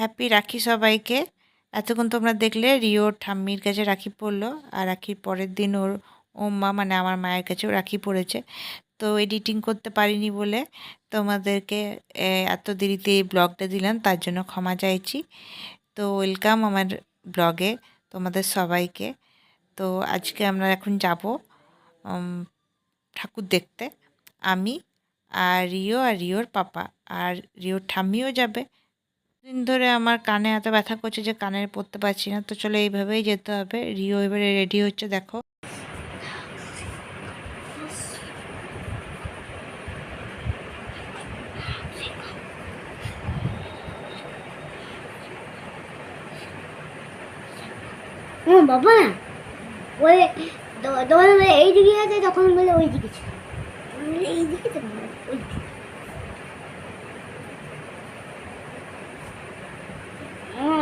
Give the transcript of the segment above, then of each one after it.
Happy রাখি সবাইকে। এতক্ষণ তোমরা দেখলে রিও ঠাম্মির কাছে রাখি পড়ল আর রাখির পরের দিন ওর ও মা মানে আমার মায়ের কাছেও রাখি পড়েছে। তো এডিটিং করতে পারিনি বলে তোমাদেরকে এত দেরিতে এই ব্লগটা দিলাম, তার জন্য ক্ষমা চাইছি। তো ওয়েলকাম আমার ব্লগে তোমাদের সবাইকে। তো আজকে আমরা এখন যাব ঠাকুর দেখতে। আমি আর রিও আর রিওর পাপা। আর রিওর ঠাম্মিও যাবে। দিন ধরে আমার কানে এত ব্যথা করছে যে কানে পড়তে পারছি না, তো চলো এইভাবেই যেতে হবে। রিও এবারে রেডি হচ্ছে, দেখো। বাবা ওই এই দিকে আছে, তখন বলে ওই দিকে ছিল তো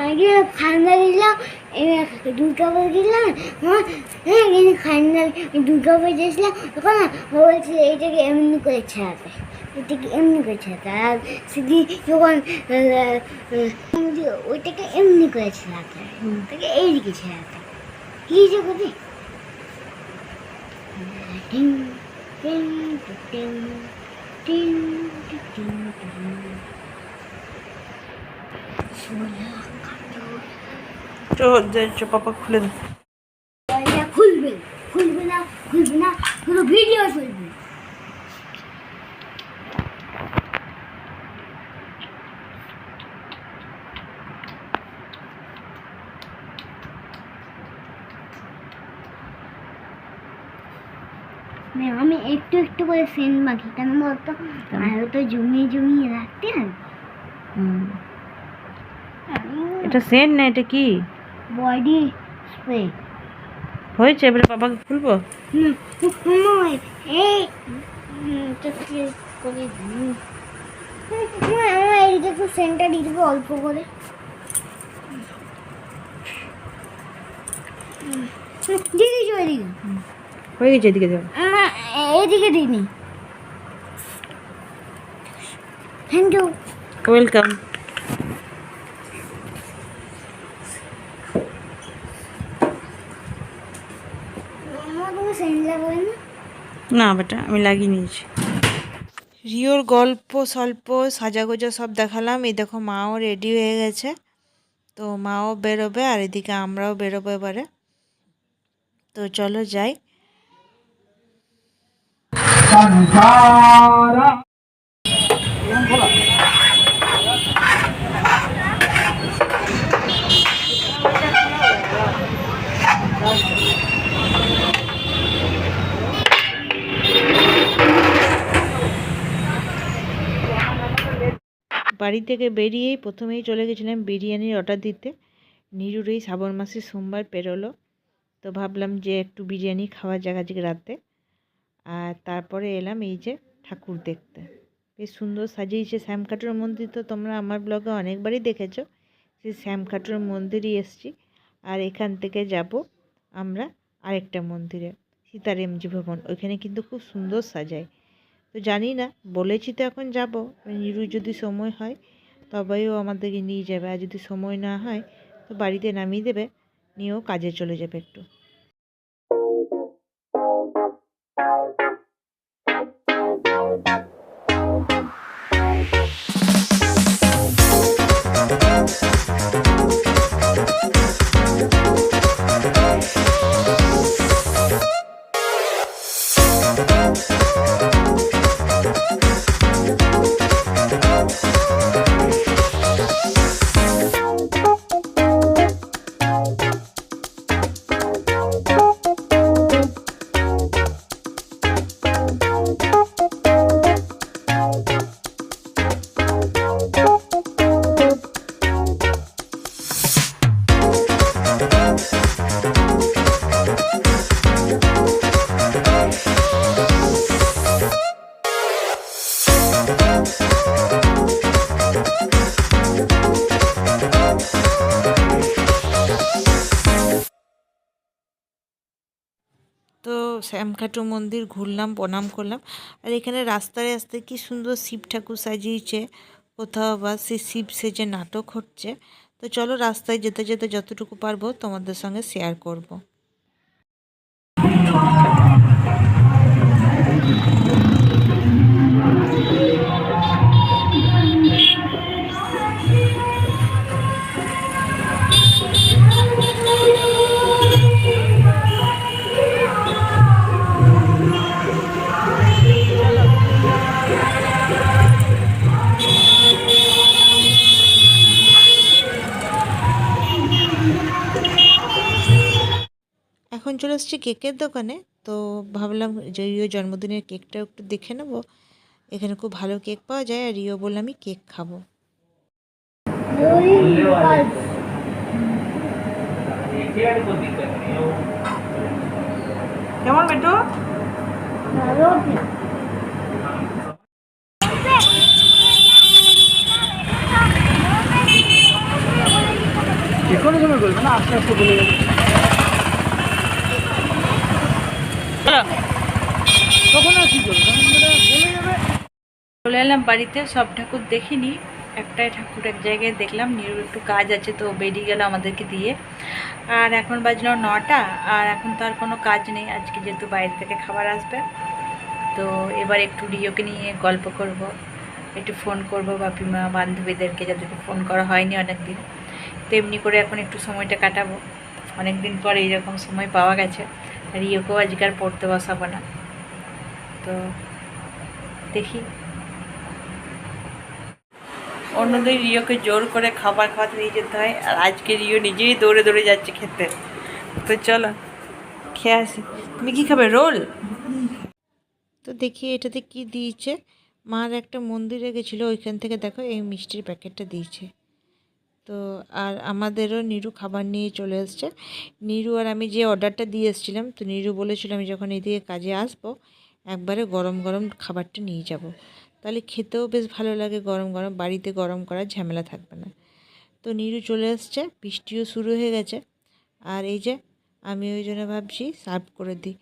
ওই দিকে আগে খান্না দিলাম দুর্গা পুজো দিলাম হ্যাঁ হ্যাঁ কিন্তু খান্না দুর্গা পুজো দিয়েছিলাম তখন না ও বলছিল এইটাকে এমনি করে ছেড়াতে এটাকে এমনি করে ছেড়াতে আর সেদিন যখন আহ, আহ, আমি ওইটাকে এমনি করে ছেড়াতে ওটাকে এইদিকে ছেড়াতে কি যে করি টিং টিং টিং টিং টিং টিং সোলা তো পাপা খুলে দাও এটা খুলবে খুলবে না খুলবে না পুরো ভিডিও চলবে। না, আমি একটু একটু করে সেন্ট মাখি কেন বলতো? আরও তো জমিয়ে জমিয়ে রাখতে হবে। এটা সেন্ট না এটা কি? Body spray. হয়েছে এবারে পাপাকে খুলবো? সেন্টার দিয়ে দেবো অল্প করে। হয়ে গেছে এদিকে যাও। এইদিকে দিইনি থ্যাংক ইউ ওয়েলকাম আমার কোনো সেন্ট লাগবে না না বেটা আমি লাগিয়ে নিয়েছি। রিওর গল্প স্বল্প সাজাগোজা সব দেখালাম। এই দেখো মাও রেডি হয়ে গেছে। তো মাও বেরোবে আর এদিকে আমরাও বেরোবো এবারে। তো চলো যাই। বাড়ি থেকে বেরিয়েই প্রথমেই চলে গেছিলাম বিরিয়ানির অর্ডার দিতে। নিরুর এই শ্রাবণ মাসে সোমবার পেরোলো। তো ভাবলাম যে একটু বিরিয়ানি খাওয়া যাক আজকে রাতে। আর তারপরে এলাম এই যে ঠাকুর দেখতে। বেশ সুন্দর সাজিয়েছে শ্যামকাটুর মন্দির তো তোমরা আমার ব্লগে অনেকবারই দেখেছ। সেই শ্যামকাটুর মন্দিরই এসছি। আর এখান থেকে যাব আমরা আরেকটা মন্দিরে, সীতারেমজি ভবন। ওইখানে কিন্তু খুব সুন্দর সাজায়। তো জানি না, বলেছি তো এখন যাব। নিরু যদি সময় হয় তবেও আমাদেরকে নিয়ে যাবে। আর যদি সময় না হয়, তো বাড়িতে নামিয়ে দেবে, নিয়েও কাজে চলে যাবে একটু। শ্যামখাটু মন্দির ঘুরলাম প্রণাম করলাম। আর এখানে রাস্তায় রাস্তায় কি সুন্দর শিব ঠাকুর সাজিয়েছে। কোথাও বা সে শিব সেজে নাটক হচ্ছে। তো চলো রাস্তায় যেতে যেতে যতটুকু পারব তোমাদের সঙ্গে শেয়ার করব। এখন চলে এসেছি কেকের দোকানে। তো ভাবলাম যে রিও জন্মদিনের কেকটা একটু দেখে নেব। এখানে খুব ভালো কেক পাওয়া যায় আর রিও বললে, আমি কেক খাব। কেমন বেটু যে কোনো সময় বলবে না, আস্তে আস্তে বলে যাবে তখন আর কি করবে তখন মানে বলে যাবে এলাম বাড়িতে, সব ঠাকুর দেখিনি। একটাই ঠাকুর এক জায়গায় দেখলাম, নিরুর একটু কাজ আছে তো বেরিয়ে গেল আমাদেরকে দিয়ে। আর এখন বাজলো নটা, আর এখন তো আর কোনো কাজ নেই, আজকে যেহেতু বাইরে থেকে খাবার আসবে। তো এবার একটু রিওকে নিয়ে গল্প করব, একটু ফোন করব বাপিমা বান্ধবীদেরকে যাদেরকে ফোন করা হয়নি অনেক দিন তো এমনি করে এখন একটু সময়টা কাটাবো। অনেক দিন পর এইরকম সময় পাওয়া গেছে রিওকেও আজকে আর পড়তে বসাবো না। তো দেখি। অন্যদের রিওকে জোর করে খাবার খাওয়াতে নিয়ে যেতে হয়, আর আজকে রিও নিজেই দৌড়ে দৌড়ে যাচ্ছে খেতে। তো চলো, খেয়ে আসি। তুমি কী খাবে? রোল? তো দেখি এটাতে কি দিয়েছে। মার একটা মন্দিরে গেছিল, ওইখান থেকে দেখো এই মিষ্টির প্যাকেটটা দিয়েছে। তো আর আমাদেরও নিরু খাবার নিয়ে চলে এসছে। নিরু আর আমি যে অর্ডারটা দিয়ে এসেছিলাম, তো নিরু বলেছিল আমি যখন এদিকে কাজে আসব, একবারে গরম গরম খাবারটা নিয়ে যাব। তাহলে খেতেও বেশ ভালো লাগে গরম গরম, বাড়িতে গরম করার ঝামেলা থাকবে না। তো নিরু চলে এসছে বৃষ্টিও শুরু হয়ে গেছে। আর এই যে, আমি ওই জন্য ভাবছি সার্ভ করে দিই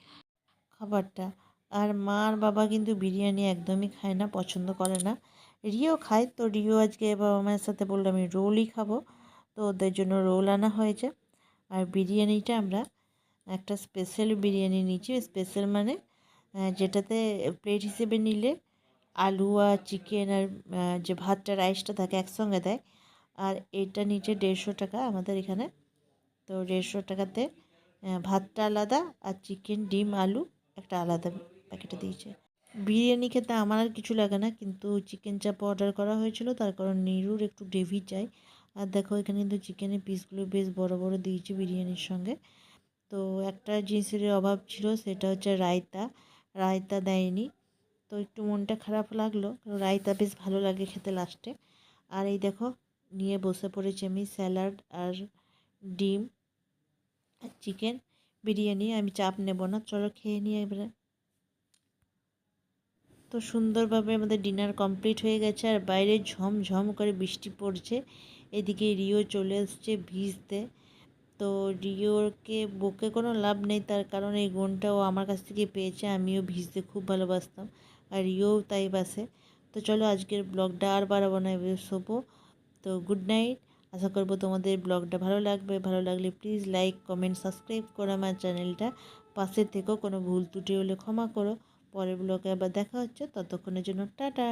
খাবারটা। আর মা আর বাবা কিন্তু বিরিয়ানি একদমই খায় না, পছন্দ করে না। রিও খায়, তো রিও আজকে বাবা মায়ের সাথে বলল, আমি রোলই খাব। তো ওদের জন্য রোল আনা হয়েছে। আর বিরিয়ানিটা আমরা একটা স্পেশাল বিরিয়ানি নিয়েছি স্পেশাল মানে যেটাতে প্লেট হিসেবে নিলে আলু আর চিকেন আর যে ভাতটা রাইসটা থাকে একসঙ্গে দেয়। আর এটা নিচে দেড়শো টাকা আমাদের এখানে। তো দেড়শো টাকাতে ভাতটা আলাদা আর চিকেন ডিম, আলু একটা আলাদা প্যাকেটে দিয়েছে। বিরিয়ানি খেতে আমার আর কিছু লাগে না, কিন্তু চিকেন চাপ অর্ডার করা হয়েছিল, তার কারণ নিরুর একটু গ্রেভি চাই। আর দেখো, এখানে কিন্তু চিকেনের পিসগুলো বেশ বড় বড় দিয়েছে বিরিয়ানির সঙ্গে। তো একটা জিনিসের অভাব ছিল, সেটা হচ্ছে রায়তা। রায়তা দেয়নি। তো একটু মনটা খারাপ লাগল রায়তা বেশ ভালো লাগে খেতে লাস্টে। আর এই দেখো, নিয়ে বসে পড়েছি আমি স্যালাড আর ডিম আর চিকেন বিরিয়ানি, আমি চাপ নেব না, চলো খেয়ে নিয়ে এবারে। তো সুন্দরভাবে আমাদের ডিনার কমপ্লিট হয়ে গেছে, আর বাইরে ঝমঝম করে বৃষ্টি পড়ছে, এদিকে রিও চলে এসছে ভিজতে। তো রিওকে বকে কোনো লাভ নেই, তার কারণ এই গুণটা ও আমার কাছ থেকে পেয়েছে, আমিও ভিজতে খুব ভালোবাসতাম। আর রিও তাই বাসে। তো চলো আজকের ব্লগটা আর বাড়াবো না, এবার শোবো। তো গুড নাইট। আশা করব তোমাদের ব্লগটা ভালো লাগবে। ভালো লাগলে প্লিজ লাইক, কমেন্ট, সাবস্ক্রাইব করো আমার চ্যানেলটা। পাশে থেকেও কোনো ভুল ত্রুটি হলে ক্ষমা করো। পরের ব্লগে আবার দেখা হচ্ছে। ততক্ষণের জন্য টাটা।